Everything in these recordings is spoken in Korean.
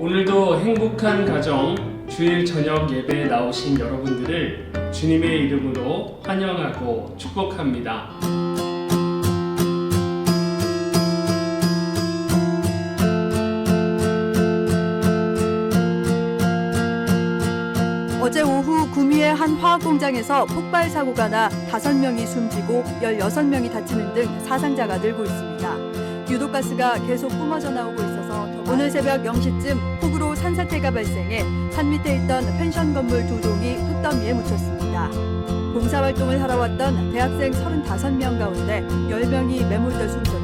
오늘도 행복한 가정 주일 저녁 예배에 나오신 여러분들을 주님의 이름으로 환영하고 축복합니다. 어제 오후 구미의 한 화학 공장에서 폭발 사고가 나 5명이 숨지고 16명이 다치는 등 사상자가 늘고 있습니다. 유독가스가 계속 뿜어져 나오고 있어서 오늘 새벽 0시쯤 폭우로 산사태가 발생해 산 밑에 있던 펜션 건물 두 동이 흙더미에 묻혔습니다. 봉사활동을 하러 왔던 대학생 35명 가운데 10명이 매몰돼 관광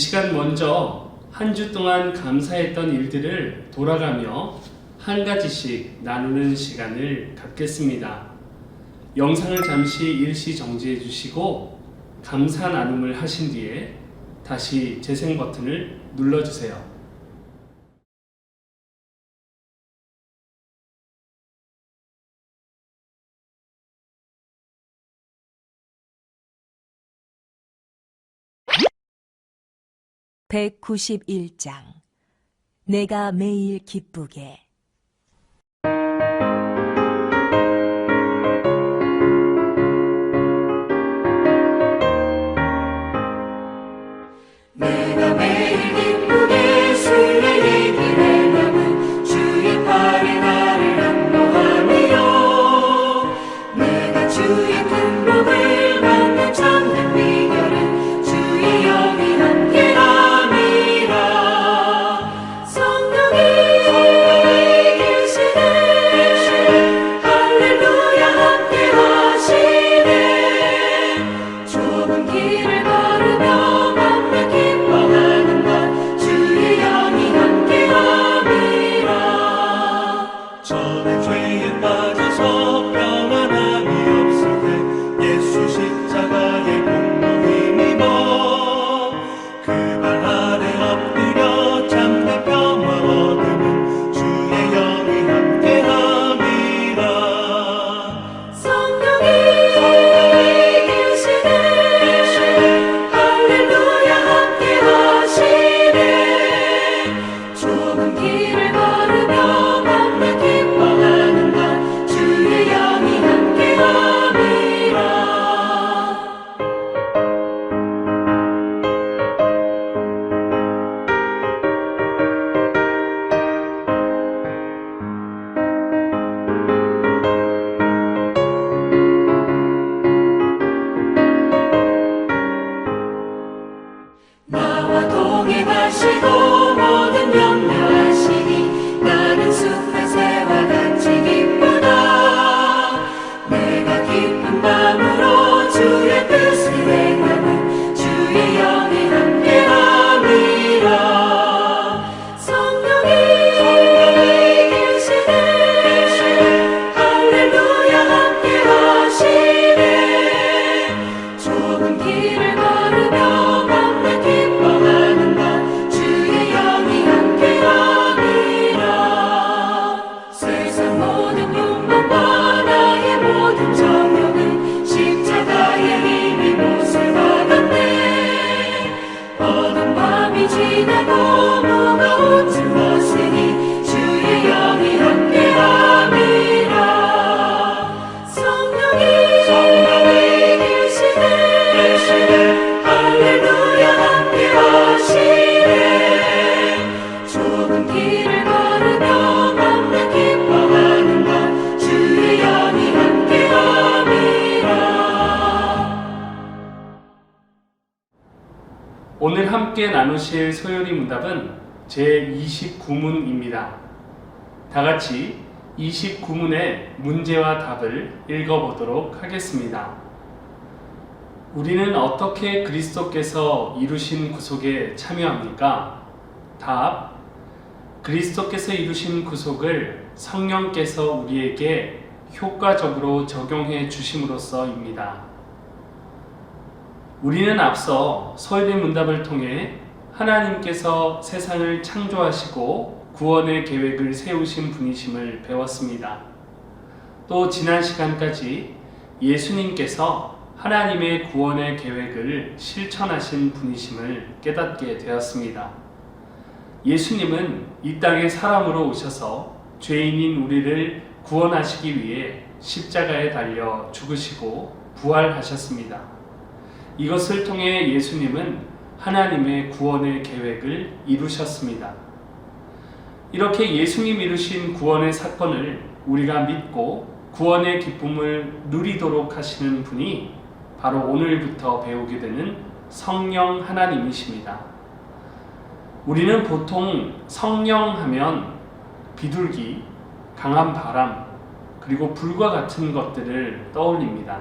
시간 먼저 한 주 동안 감사했던 일들을 돌아가며 한 가지씩 나누는 시간을 갖겠습니다. 영상을 잠시 일시 정지해 주시고 감사 나눔을 하신 뒤에 다시 재생 버튼을 눌러 주세요. 백구십일 장. 내가 매일 기쁘게 오늘 함께 나누실 소요리 문답은 제 29문입니다. 다 같이 29문의 문제와 답을 읽어보도록 하겠습니다. 우리는 어떻게 그리스도께서 이루신 구속에 참여합니까? 답. 그리스도께서 이루신 구속을 성령께서 우리에게 효과적으로 적용해 주심으로써입니다. 우리는 앞서 소요리 문답을 통해 하나님께서 세상을 창조하시고 구원의 계획을 세우신 분이심을 배웠습니다. 또 지난 시간까지 예수님께서 하나님의 구원의 계획을 실천하신 분이심을 깨닫게 되었습니다. 예수님은 이 땅에 사람으로 오셔서 죄인인 우리를 구원하시기 위해 십자가에 달려 죽으시고 부활하셨습니다. 이것을 통해 예수님은 하나님의 구원의 계획을 이루셨습니다. 이렇게 예수님 이루신 구원의 사건을 우리가 믿고 구원의 기쁨을 누리도록 하시는 분이 바로 오늘부터 배우게 되는 성령 하나님이십니다. 우리는 보통 성령 하면 비둘기, 강한 바람, 그리고 불과 같은 것들을 떠올립니다.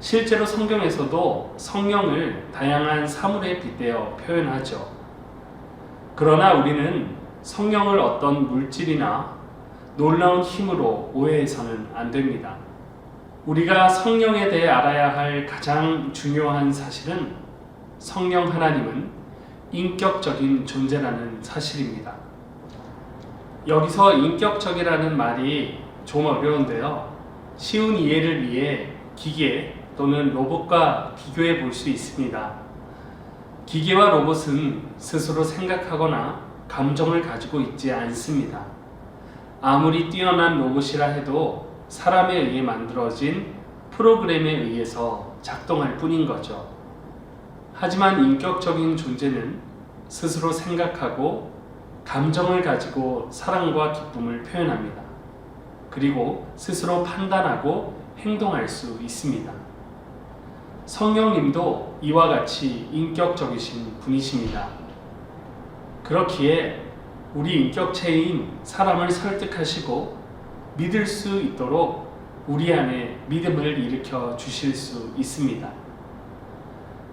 실제로 성경에서도 성령을 다양한 사물에 빗대어 표현하죠. 그러나 우리는 성령을 어떤 물질이나 놀라운 힘으로 오해해서는 안 됩니다. 우리가 성령에 대해 알아야 할 가장 중요한 사실은 성령 하나님은 인격적인 존재라는 사실입니다. 여기서 인격적이라는 말이 좀 어려운데요. 쉬운 이해를 위해 기계 또는 로봇과 비교해 볼 수 있습니다. 기계와 로봇은 스스로 생각하거나 감정을 가지고 있지 않습니다. 아무리 뛰어난 로봇이라 해도 사람에 의해 만들어진 프로그램에 의해서 작동할 뿐인 거죠. 하지만 인격적인 존재는 스스로 생각하고 감정을 가지고 사랑과 기쁨을 표현합니다. 그리고 스스로 판단하고 행동할 수 있습니다. 성령님도 이와 같이 인격적이신 분이십니다. 그렇기에 우리 인격체인 사람을 설득하시고 믿을 수 있도록 우리 안에 믿음을 일으켜 주실 수 있습니다.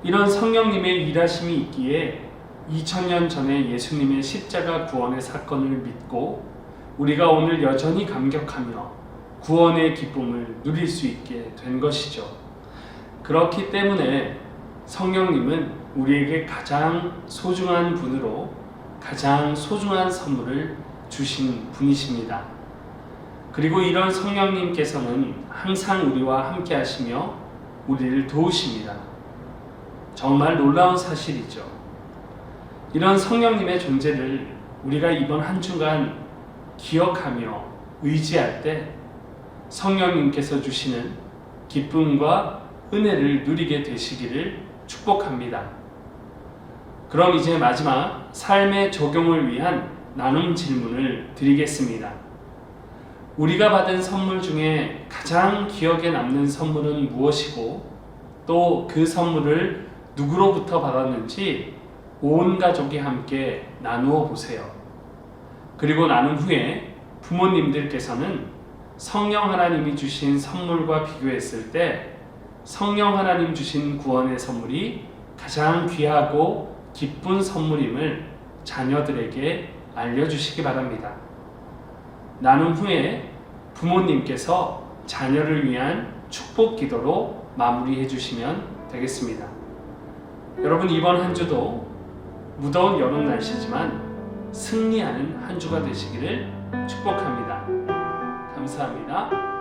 이런 성령님의 일하심이 있기에 2000년 전에 예수님의 십자가 구원의 사건을 믿고 우리가 오늘 여전히 감격하며 구원의 기쁨을 누릴 수 있게 된 것이죠. 그렇기 때문에 성령님은 우리에게 가장 소중한 분으로 가장 소중한 선물을 주신 분이십니다. 그리고 이런 성령님께서는 항상 우리와 함께 하시며 우리를 도우십니다. 정말 놀라운 사실이죠. 이런 성령님의 존재를 우리가 이번 한 주간 기억하며 의지할 때 성령님께서 주시는 기쁨과 은혜를 누리게 되시기를 축복합니다. 그럼 이제 마지막 삶의 적용을 위한 나눔 질문을 드리겠습니다. 우리가 받은 선물 중에 가장 기억에 남는 선물은 무엇이고 또 그 선물을 누구로부터 받았는지 온 가족이 함께 나누어 보세요. 그리고 나눈 후에 부모님들께서는 성령 하나님이 주신 선물과 비교했을 때 성령 하나님 주신 구원의 선물이 가장 귀하고 기쁜 선물임을 자녀들에게 알려주시기 바랍니다. 나눔 후에 부모님께서 자녀를 위한 축복 기도로 마무리해 주시면 되겠습니다. 여러분 이번 한 주도 무더운 여름 날씨지만 승리하는 한 주가 되시기를 축복합니다. 감사합니다.